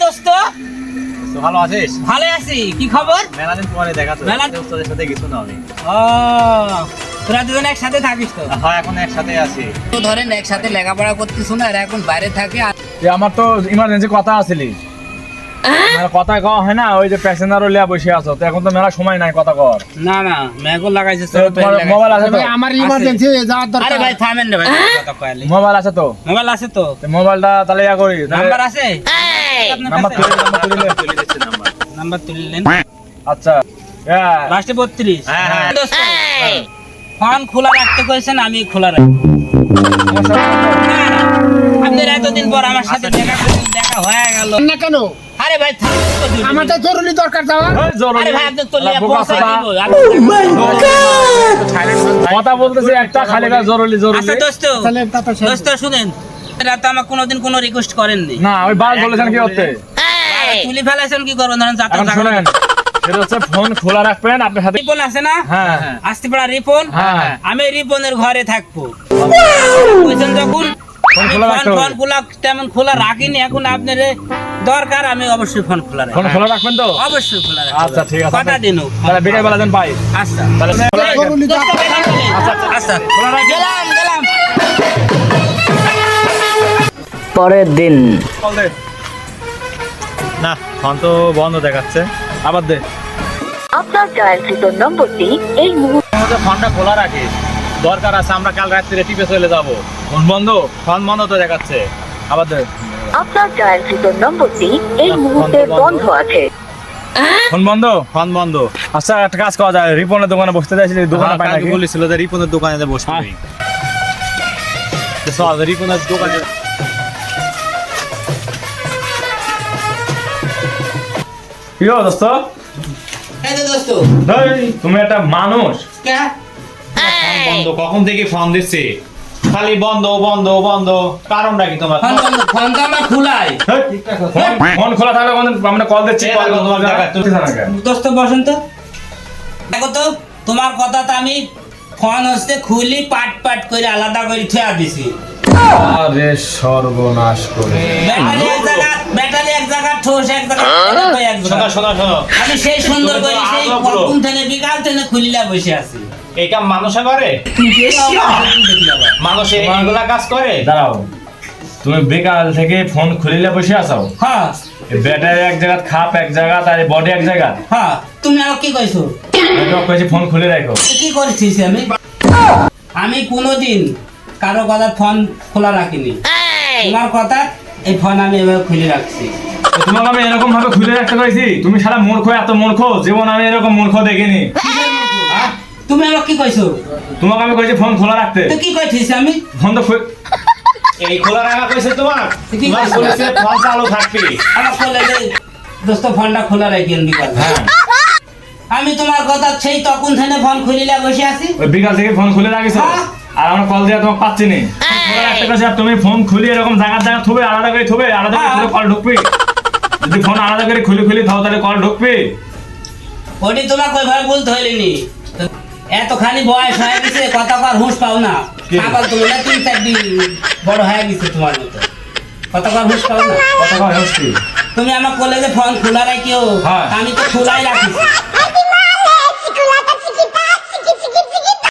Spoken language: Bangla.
দোস্ত ভালো আছিস? ভালো আছি। কি খবর? মেলাদিন পরে দেখা তো মেলা- তোদের সাথে কিছু না আমি? তোরা দুজন একসাথে থাকিস তো? হ্যাঁ এখন একসাথে আছি। তো ধরেন একসাথে লেখাপড়া করতিস না আর এখন বাইরে থাকে আর আমার তো ইমার্জেন্সি কথা আসিলি কথা কওয়া হয় না ওই যে প্যাসেঞ্জারও লিয়া বসে আছো তো এখন তো মেলা সময় নাই কথা কর না না ম্যাগল লাগাইছে তোমার মোবাইল আছে তো? আমার ইমার্জেন্সি যাওয়ার আরে ভাই থামেন রে ভাই কথা কয়ালি মোবাইল আছে তো? মোবাইল আছে তো? তো মোবাইলটা তাহলে ইয়া করি নাম্বার আছে? নাম্বার? তুলে নাম্বার তুলে। তুলে দিচ্ছি নাম্বার নাম্বার তুললেন? আচ্ছা হ্যাঁ লাস্টে বত্রিশ। হ্যাঁ, হ্যাঁ। দোস্ত, ফোন খোলা রাখতে কইছেন আমি খোলা রাখি না, না, আপনার এতদিন পর আমার সাথে দেখা দেখা হয়ে গেল। না কেন? আরে ভাই আমার জরুরি দরকার জরুরি। আপনি- কথা বলতেছি একটা খালি জরুরি জরুরি। আচ্ছা দোস্ত। দোস্ত শুনেন রাতে আমাকে কোনোদিন কোনো রিকোয়েস্ট করেননি। না ওই বাল বলেছেন কি করতে তুলি ফেলাইছেন কি করবেন? ধরেন যাত্রা শুনেন ফোন খোলা রাখবেন আপনার সাথে রিপন আছে না? হ্যাঁ। আসতে পারা রিপন হ্যাঁ। আমি রিপনের ঘরে থাকব। বুঝছেন যখন? ফোন খোলা ফোন রাখতে হবে। ফোন খোলা তেমন খোলা রাখিনি এখন আপনার দরকার আমি অবশ্যই ফোন খোলা ফোন খোলা রাখবেন তো? অবশ্যই খোলা রাখব। আচ্ছা ঠিক আছে। কটা দিন তাহলে বিকেল বেলা দেন পাই আচ্ছা। তাহলে দরকার এখান থেকে। আচ্ছা খোলা রাখবেন। গেলাম গেলাম। পরের দিন। না ফোন তো বন্ধ দেখাচ্ছে। আবার দে। আপনার ডায়ালকৃত নম্বরটি এই মুহূর্তে ফোনটা খোলা রাখিস দরকার আছে আমরা কাল রাত্রে টিপে চলে যাব। ফোন বন্ধ? ফোন বন্ধ তো দেখাচ্ছে। আবার দে। আপনার ডায়ালকৃত নম্বরটি এই মুহূর্তে বন্ধ, আছে। ফোন বন্ধ? ফোন বন্ধ। আচ্ছা একটা কাজ করা যায়। রিপনের দোকানে বসতে চাইছিলি দোকানে হ্যাঁ, পাই নাকি? বলেছিল যে রিপনের দোকানে যে বসবি হ্যাঁ। চল রিপনের দোকানে দোস্ত? এই যে দোস্ত। এই, তুমি একটা মানুষ। কখন থেকে ফোন দিচ্ছি? খালি বন্ধ বন্ধ বন্ধ। কারণটা কি তোমার? ফোন তো আমার খোলাই। ফোন- খোলা থাকলে আমরা কল দিচ্ছি কল? দোস্ত বসেন তো দেখো তো তোমার কথা তো আমি ফোন হচ্ছে খুলি পাট পাট করে আলাদা করে থুয়া দিছি। আরে সর্বনাশ করে। ব্যাটারি এক জায়গা ঠোস এক জায়গা শোনো আমি সেই সুন্দর করে সেই কখন থেকে বিকাল থেকে খুলিলা বসে আছি। এই কাম মানুষে করে? মানুষে এগুলা কাজ করে? দাঁড়াও। তুমি বিকাল থেকে ফোন খুলিলে বসে আছো? হ্যাঁ। ব্যাটারি এক জায়গা খাপ এক জায়গা তার বডি এক জায়গা হ্যাঁ। তুমি আমাকে কি কইছো? এটা কইছি ফোন খুলে রাখো। কি করছিস আমি? আমি কোনোদিন কারও কথা ফোন খোলা রাখিনি। তোমার কথা এই ফোন আমি এভাবে খুলে রাখছি। তোমাকে আমি এরকম ভাবে খুলে রাখতে কইছি তুমি সারা মূর্খ এত মূর্খ জীবন আমি এরকম মূর্খ দেখিনি। হ্যাঁ? তুমি আমাকে কি কইছো? তোমাকে আমি কইছি ফোন খোলা রাখতে। তো কি কইছিস আমি? ফোন তো এই খোলা রাখা কইছে তোমার? কি তোমার বলেছে ফোন চালু থাকবি। আমার খোলে যে দোস্ত ফোনটা খোলা রাখেন বিকাল হ্যাঁ। আমি তোমার কথা সেই তখন থেকে ফোন খুলিলা বসে আছি। ওই বিকাল থেকে ফোন খুলে রাখিছো? হ্যাঁ। আর আমরা কল দিয়ে তোমাকে পাচ্ছি নি। খোলা রাখতে কইছি আর তুমি ফোন খুলে এরকম জায়গা জায়গা থুবে আলাদা করে থুবে আলাদা করে হ্যাঁ। কল ঢুকবি। যদি ফোন আলাদা করে খুলে খুলে থাও তাহলে কল ঢুকবি। ওটি তোমাকে ওইভাবে বলতে হইলেনি এতখানি বয়স হয়ে গেছে কথা কর হুঁশ পাও না? পাগল তুমি না? তুই চাকরি বড় হয়ে গেছে তোমার মতো। কথা কর হুঁশ পাও না? কথা কর হুঁশ তুমি আমার কলেজে ফোন খোলা রাখিও। হ্যাঁ। আমি তো খোলাই রাখিস